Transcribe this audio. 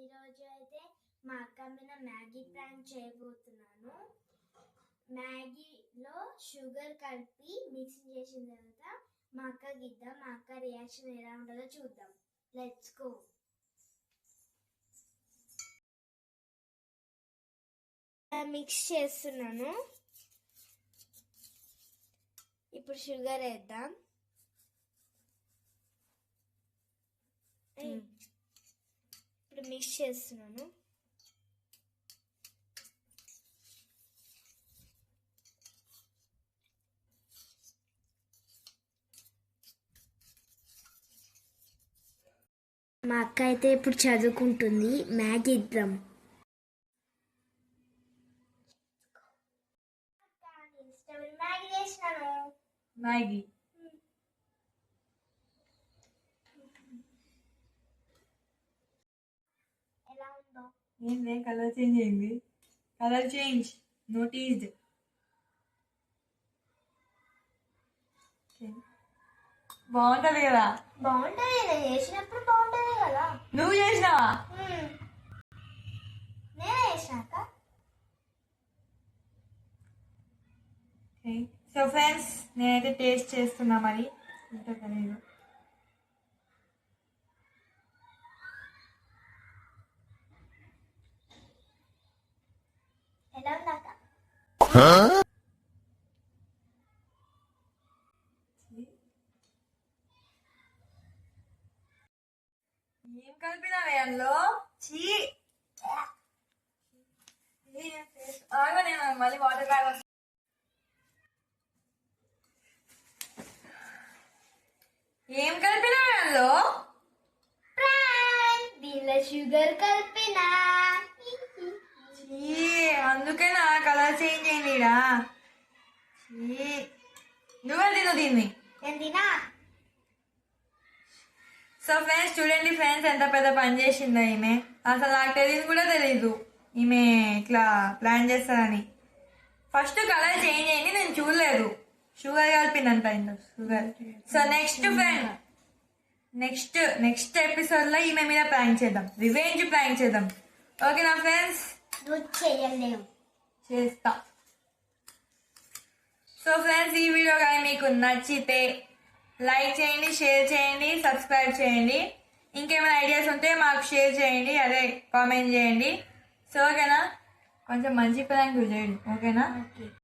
ఈరోజు అయితే మా అక్క మీద మ్యాగీ ప్రాంక్ చేయబోతున్నాను. మ్యాగీలో షుగర్ కలిపి మిక్సింగ్ చేసిన తర్వాత మా అక్కకి ఇద్దాం. మా అక్క రియాక్షన్ ఎలా ఉంటుందో చూద్దాం. లెట్స్ గో మిక్స్ చేస్తున్నాను. ఇప్పుడు షుగర్ వేద్దాం. Hmm. మిక్స్ చేస్తున్నాను. మా అక్క అయితే ఇప్పుడు చదువుకుంటుంది. మ్యాగీ ఇద్దాం. మ్యాగీ చేసినాను మ్యాగీ ఎలా ఉందో ఏంది? కలర్ చేంజ్ అయింది. కలర్ చేంజ్ నోటీస్డ్ బాగుంటది కదా? బాగుంటుంది. నేను చేసినప్పుడు బాగుంటుంది కదా? నువ్వు చేసినావా. నేనే చేసినాక సో ఫ్రెండ్స్ నేనైతే టేస్ట్ చేస్తున్నా మరి. ఉంటుందో తెలియదు ఎలా ఉందాక ఏం కలిపినావే అందులో చీ. నేను మళ్ళీ వాటర్ బ్యాగ్ వస్తా ఏం కలిపినావే అందులో ప్రాంక్ దీనిలో షుగర్ కలిపిన. అందుకే నా కలర్ చేంజ్ అయింది ఈడ. చీ. నువ్వే తిను దీన్ని? నేను తినా సో ఫ్రెండ్స్ చూడండి ఫ్రెండ్స్ ఎంత పెద్ద పని చేసిందో ఈమె. అసలు నాకు తెలియదు కూడా తెలీదు. ఈమె ఇట్లా ప్లాన్ చేస్తారని ఫస్ట్ కలర్ చేంజ్ అయింది నేను చూడలేదు. షుగర్ కలిపిందంట ఇందులో sugar so next friend next next ఎపిసోడ్లో ఈమె మీద ప్రాంక్ చేద్దాం. రివెంజ్ ప్రాంక్ చేద్దాం. ఓకేనా ఫ్రెండ్స్ నువ్వు చేయలేవు చేస్తా. సో ఫ్రెండ్స్ ఈ వీడియో కానీ మీకు నచ్చితే లైక్ చేయండి షేర్ చేయండి సబ్స్క్రైబ్ చేయండి. ఇంకేమైనా ఐడియాస్ ఉంటే మాకు షేర్ చేయండి అదే కామెంట్ చేయండి. సో ఓకేనా? కొంచెం మంచి ప్లాన్ చేయండి. ఓకేనా? ఓకే.